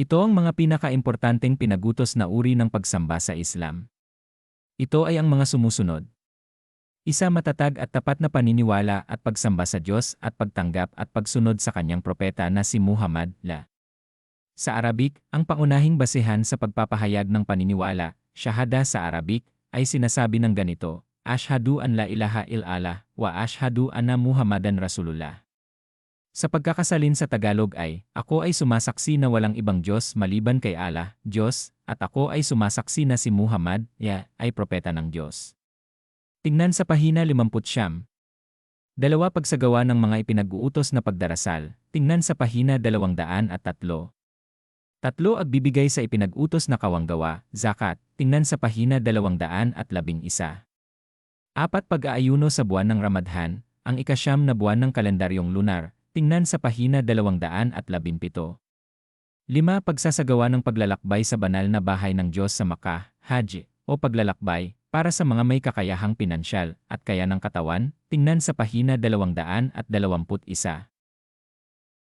Ito ang mga pinakaimportanteng pinagutos na uri ng pagsamba sa Islam. Ito ay ang mga sumusunod. Isa matatag at tapat na paniniwala at pagsamba sa Diyos at pagtanggap at pagsunod sa kanyang propeta na si Muhammad la. Sa Arabic, ang pangunahing basehan sa pagpapahayag ng paniniwala, shahada sa Arabic, ay sinasabi ng ganito, Ashhadu an la ilaha illallah wa ashhadu anna Muhammadan Rasulullah. Sa pagkakasalin sa Tagalog ay, ako ay sumasaksi na walang ibang Diyos maliban kay Allah, Diyos, at ako ay sumasaksi na si Muhammad, ya, ay propeta ng Diyos. Tingnan sa pahina 50 Dalawa pagsagawa ng mga ipinag-uutos na pagdarasal, tingnan sa pahina 203. Tatlo agbibigay sa ipinag-utos na kawanggawa, zakat, tingnan sa pahina 211. Apat pag-aayuno sa buwan ng Ramadhan, ang ikasyam na buwan ng kalendaryong lunar, tingnan sa pahina 217. Lima pagsasagawa ng paglalakbay sa banal na bahay ng Diyos sa Makkah, Hajj, o paglalakbay, para sa mga may kakayahang pinansyal at kaya ng katawan, tingnan sa pahina 221.